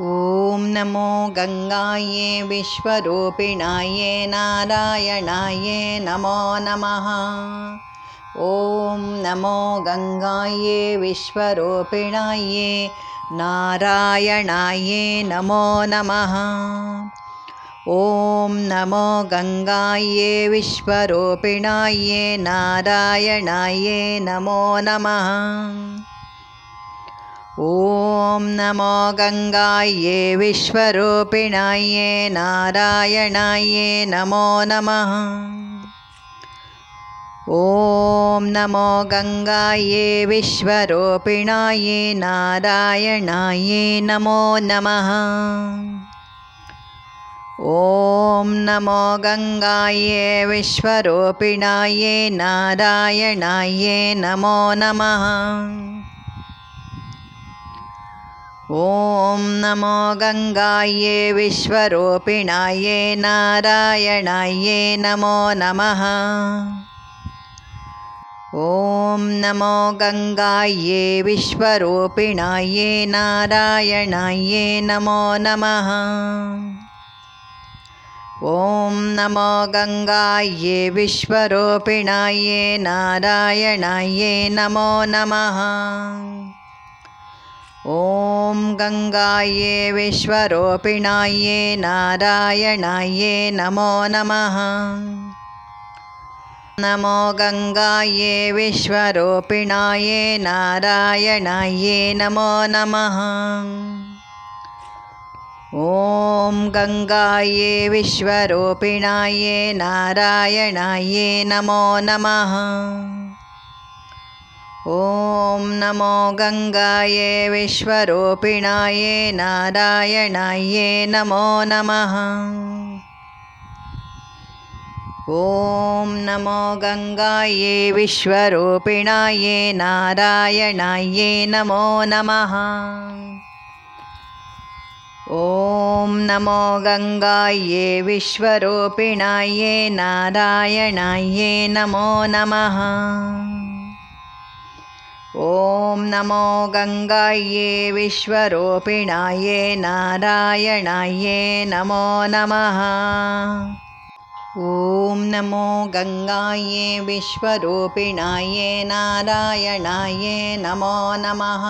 ॐ नमो गङ्गायै विश्वरूपिणायै नारायणायै नमो नमः। ॐ नमो गङ्गायै विश्वरूपिणायै नारायणायै नमो नमः। ॐ नमो गङ्गायै विश्वरूपिणायै नारायणायै नमो नमः ॐ नमो गङ्गायै विश्वरूपिणायै नारायणायै नमो नमः। ॐ नमो गङ्गायै विश्वरूपिणायै नारायणायै नमो नमः। ॐ नमो गङ्गायै विश्वरूपिणायै नारायणायै नमो नमः ॐ नमो गङ्गायै विश्वरूपिणायै नारायणायै नमो नमः। ॐ नमो गङ्गायै विश्वरूपिणायै नारायणायै नमो नमः। ॐ नमो गङ्गायै विश्वरूपिणायै नारायणायै नमो नमः गङ्गायै विश्वरूपिणायै नारायणायै नमो नमः। नमो गङ्गायै विश्वरूपिणायै नारायणायै नमो नमः। ॐ गङ्गायै विश्वरूपिणायै नारायणायै नमो नमः ॐ नमो गङ्गायै विश्वरूपिणायै नारायणायै नमो नमः। ॐ नमो गङ्गायै विश्वरूपिणायै नारायणायै नमो नमः। ॐ नमो गङ्गायै विश्वरूपिणायै नारायणायै नमो नमः ॐ नमो गङ्गायै विश्वरूपिणायै नारायणायै नमो नमः। ॐ नमो गङ्गायै विश्वरूपिणायै नारायणायै नमो नमः।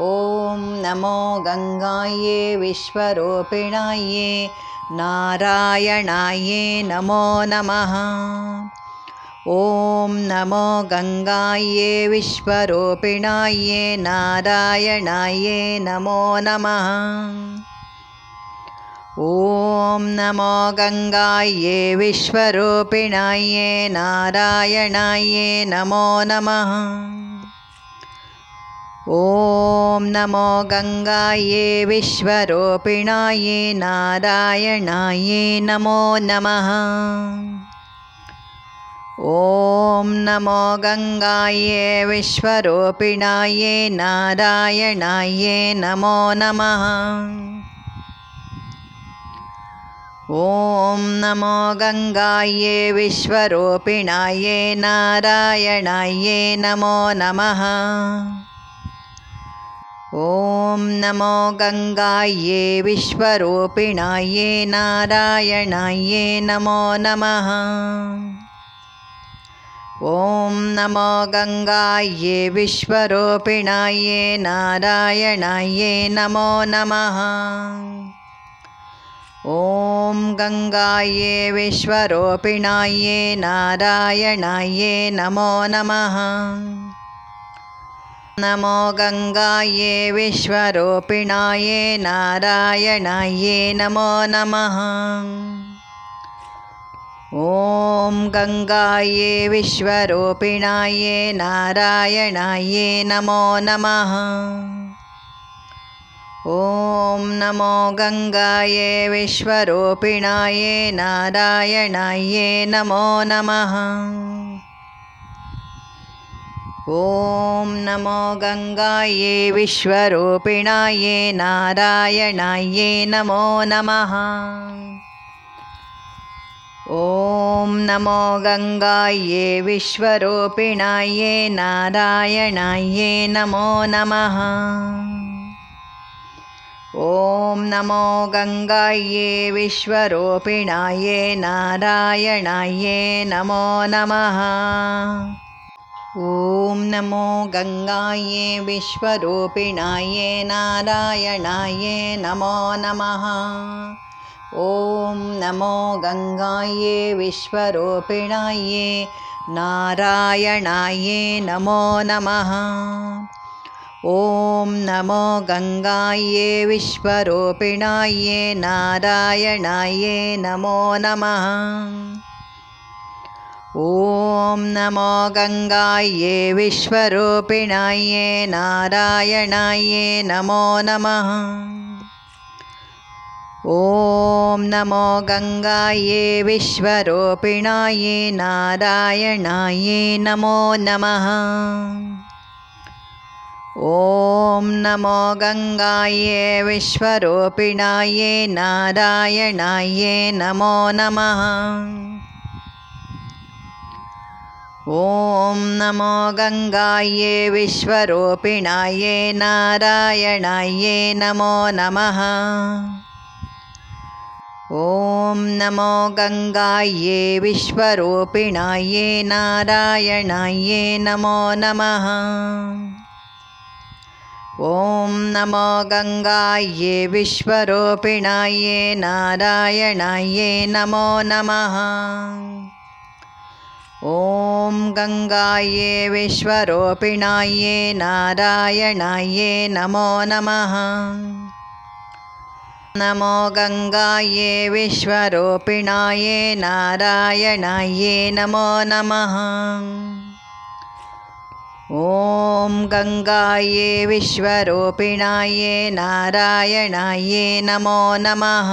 ॐ नमो गङ्गायै विश्वरूपिणायै नारायणायै नमो नमः ॐ नमो गङ्गायै विश्वरूपिणायै नारायणायै नमो नमः। ॐ नमो गङ्गायै विश्वरूपिणायै नारायणायै नमो नमः। ॐ नमो गङ्गायै विश्वरूपिणायै नारायणायै नमो नमः ॐ नमो गङ्गायै विश्वरूपिणायै नारायणायै नमो नमः। ॐ नमो गङ्गायै विश्वरूपिणायै नारायणायै नमो नमः। ॐ नमो गङ्गायै विश्वरूपिणायै नारायणायै नमो नमः नमो गङ्गायै विश्वरूपिणायै नारायणायै नमो नमः। ॐ गङ्गायै विश्वरूपिणायै नारायणायै नमो नमः। नमो गङ्गायै विश्वरूपिणायै नारायणायै नमो नमः ॐ गङ्गायै विश्वरूपिणायै नारायणायै नमो नमः। ॐ नमो गङ्गायै विश्वरूपिणायै नारायणायै नमो नमः। ॐ नमो गङ्गायै विश्वरूपिणायै नारायणायै नमो नमः। ॐ नमो गङ्गायै विश्वरूपिणायै नारायणायै नमो नमः। ॐ नमो गङ्गायै विश्वरूपिणायै नारायणायै नमो नमः। ॐ नमो गङ्गायै विश्वरूपिणायै नारायणायै नमो नमः ॐ नमो गङ्गायै विश्वरूपिणायै नारायणायै नमो नमः। ॐ नमो गङ्गायै विश्वरूपिणायै नारायणायै नमो नमः। ॐ नमो गङ्गायै विश्वरूपिणायै नारायणायै नमो नमः ॐ नमो गङ्गायै विश्वरूपिणायै नारायणायै नमो नमः। ॐ नमो गङ्गायै विश्वरूपिणायै नारायणायै नमो नमः। ॐ नमो गङ्गायै विश्वरूपिणायै नारायणायै नमो नमः ॐ नमो गङ्गायै विश्वरूपिणायै नारायणायै नमो नमः। ॐ नमो गङ्गायै विश्वरूपिणायै नारायणायै नमो नमः। ॐ गङ्गायै विश्वरूपिणायै नारायणायै नमो नमः नमो गङ्गायै विश्वरूपिणायै नारायणायै नमो नमः। ॐ गङ्गायै विश्वरूपिणायै नारायणायै नमो नमः।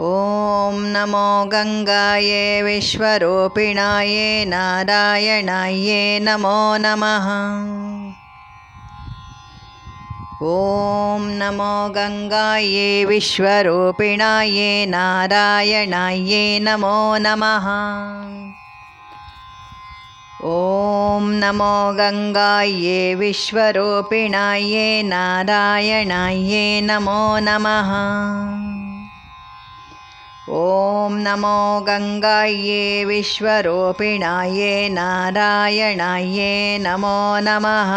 ॐ नमो गङ्गायै विश्वरूपिणायै नारायणायै नमो नमः ॐ नमो गङ्गायै विश्वरूपिणायै नारायणायै नमो नमः। ॐ नमो गङ्गायै विश्वरूपिणायै नारायणायै नमो नमः। ॐ नमो गङ्गायै विश्वरूपिणायै नारायणायै नमो नमः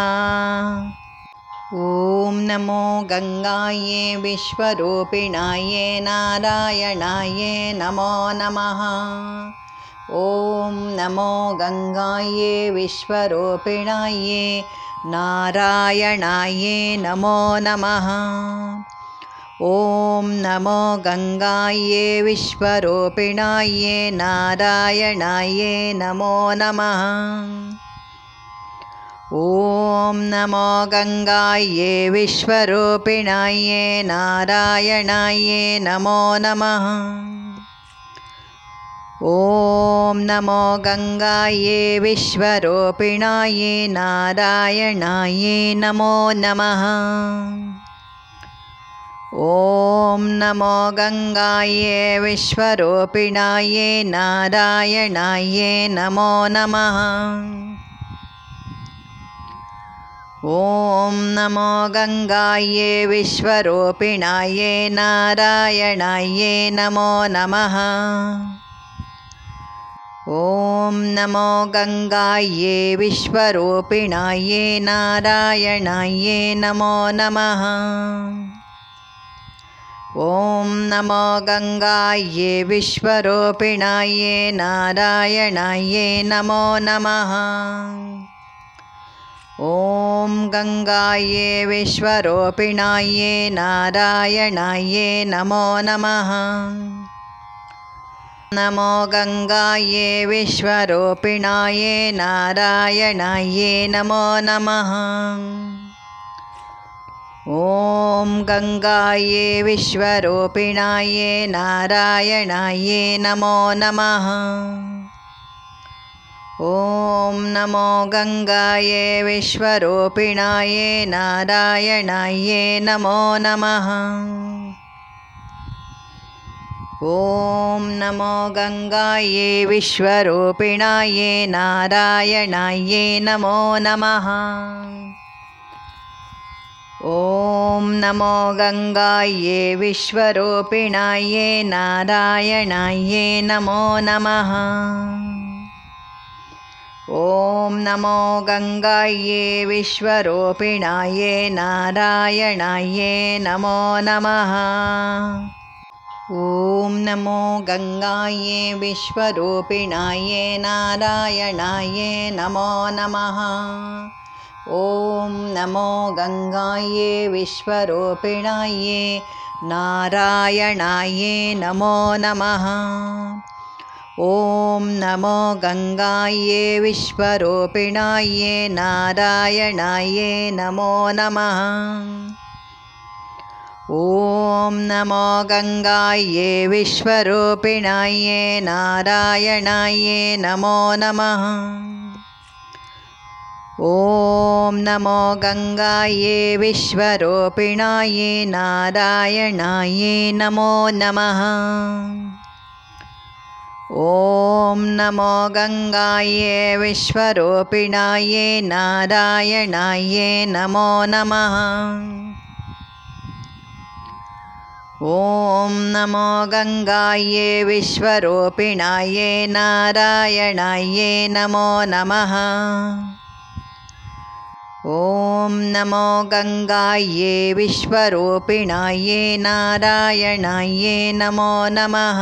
ॐ नमो गङ्गायै विश्वरूपिणायै नारायणायै नमो नमः। ॐ नमो गङ्गायै विश्वरूपिणायै नारायणायै नमो नमः। ॐ नमो गङ्गायै विश्वरूपिणायै नारायणायै नमो नमः ॐ नमो गङ्गायै विश्वरूपिणायै नारायणायै नमो नमः। ॐ नमो गङ्गायै विश्वरूपिणायै नारायणायै नमो नमः। ॐ नमो गङ्गायै विश्वरूपिणायै नारायणायै नमो नमः ॐ नमो गङ्गायै विश्वरूपिणायै नारायणायै नमो नमः। ॐ नमो गङ्गायै विश्वरूपिणायै नारायणायै नमो नमः। ॐ नमो गङ्गायै विश्वरूपिणायै नारायणायै नमो नमः। ॐ गङ्गायै विश्वरूपिणायै नारायणायै नमो नमः। नमो गङ्गायै विश्वरूपिणायै नारायणायै नमो नमः। ॐ गङ्गायै विश्वरूपिणायै नारायणायै नमो नमः ॐ नमो गङ्गायै विश्वरूपिणायै नारायणायै नमो नमः। ॐ नमो गङ्गायै विश्वरूपिणायै नारायणायै नमो नमः। ॐ नमो गङ्गायै विश्वरूपिणायै नारायणायै नमो नमः ॐ नमो गङ्गायै विश्वरूपिणायै नारायणायै नमो नमः। ॐ नमो गङ्गायै विश्वरूपिणायै नारायणायै नमो नमः। ॐ नमो गङ्गायै विश्वरूपिणायै नारायणायै नमो नमः ॐ नमो गङ्गायै विश्वरूपिणायै नारायणायै नमो नमः। ॐ नमो गङ्गायै विश्वरूपिणायै नारायणायै नमो नमः। ॐ नमो गङ्गायै विश्वरूपिणायै नारायणायै नमो नमः ॐ नमो गङ्गायै विश्वरूपिणायै नारायणायै नमो नमः। ॐ नमो गङ्गायै विश्वरूपिणायै नारायणायै नमो नमः। ॐ नमो गङ्गायै विश्वरूपिणायै नारायणायै नमो नमः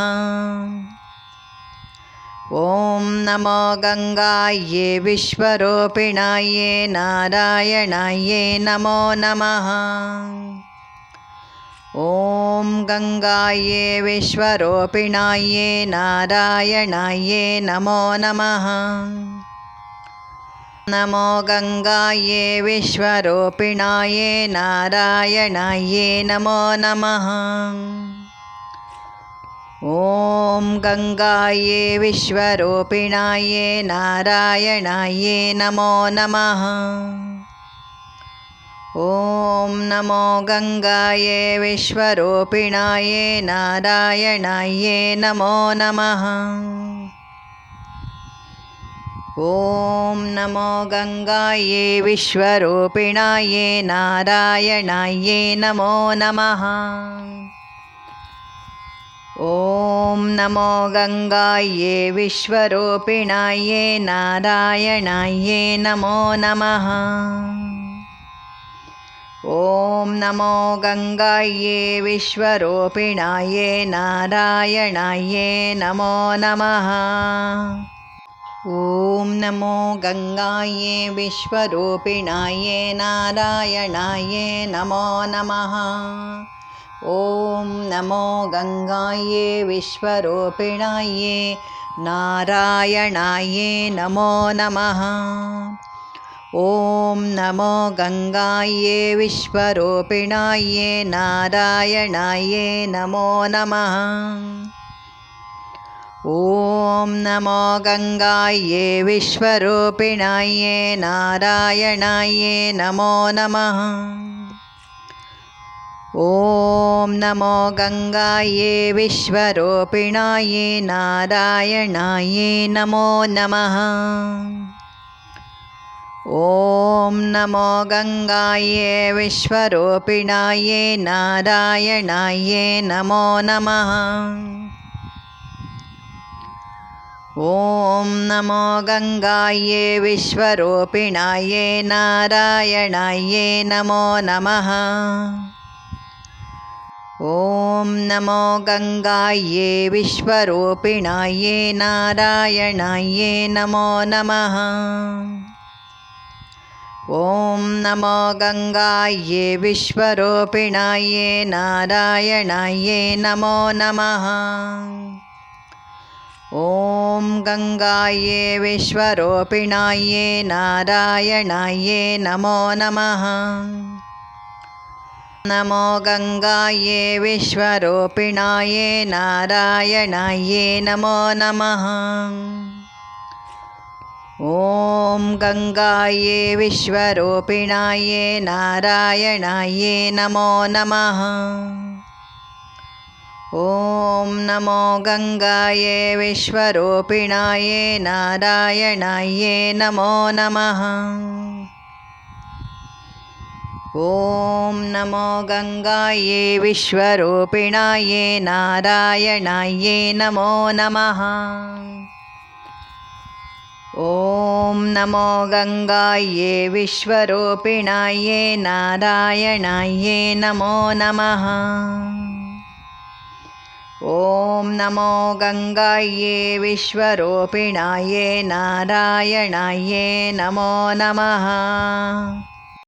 ॐ नमो गङ्गायै विश्वरूपिणायै नारायणायै नमो नमः। ॐ गङ्गायै विश्वरूपिणायै नारायणायै नमो नमः। नमो गङ्गायै विश्वरूपिणायै नारायणायै नमो नमः ॐ गङ्गायै विश्वरूपिणायै नारायणायै नमो नमः। ॐ नमो गङ्गायै विश्वरूपिणायै नारायणायै नमो नमः। ॐ नमो गङ्गायै विश्वरूपिणायै नारायणायै नमो नमः ॐ नमो गङ्गायै विश्वरूपिणायै नारायणायै नमो नमः। ॐ नमो गङ्गायै विश्वरूपिणायै नारायणायै नमो नमः। ॐ नमो गङ्गायै विश्वरूपिणायै नारायणायै नमो नमः ॐ नमो गङ्गायै विश्वरूपिणायै नारायणायै नमो नमः। ॐ नमो गङ्गायै विश्वरूपिणायै नारायणायै नमो नमः। ॐ नमो गङ्गायै विश्वरूपिणायै नारायणायै नमो नमः ॐ नमो गङ्गायै विश्वरूपिणायै नारायणायै नमो नमः। ॐ नमो गङ्गायै विश्वरूपिणायै नारायणायै नमो नमः। ॐ नमो गङ्गायै विश्वरूपिणायै नारायणायै नमो नमः ॐ नमो गङ्गायै विश्वरूपिणायै नारायणायै नमो नमः। ॐ नमो गङ्गायै विश्वरूपिणायै नारायणायै नमो नमः। ॐ गङ्गायै विश्वरूपिणायै नारायणायै नमो नमः नमो गङ्गायै विश्वरूपिणायै नारायणायै नमो नमः। ॐ गङ्गायै विश्वरूपिणायै नारायणायै नमो नमः। ॐ नमो गङ्गायै विश्वरूपिणायै नारायणायै नमो नमः ॐ नमो गङ्गायै विश्वरूपिणायै नारायणायै नमो नमः। ॐ नमो गङ्गायै विश्वरूपिणायै नारायणायै नमो नमः। ॐ नमो गङ्गायै विश्वरूपिणायै नारायणायै नमो नमः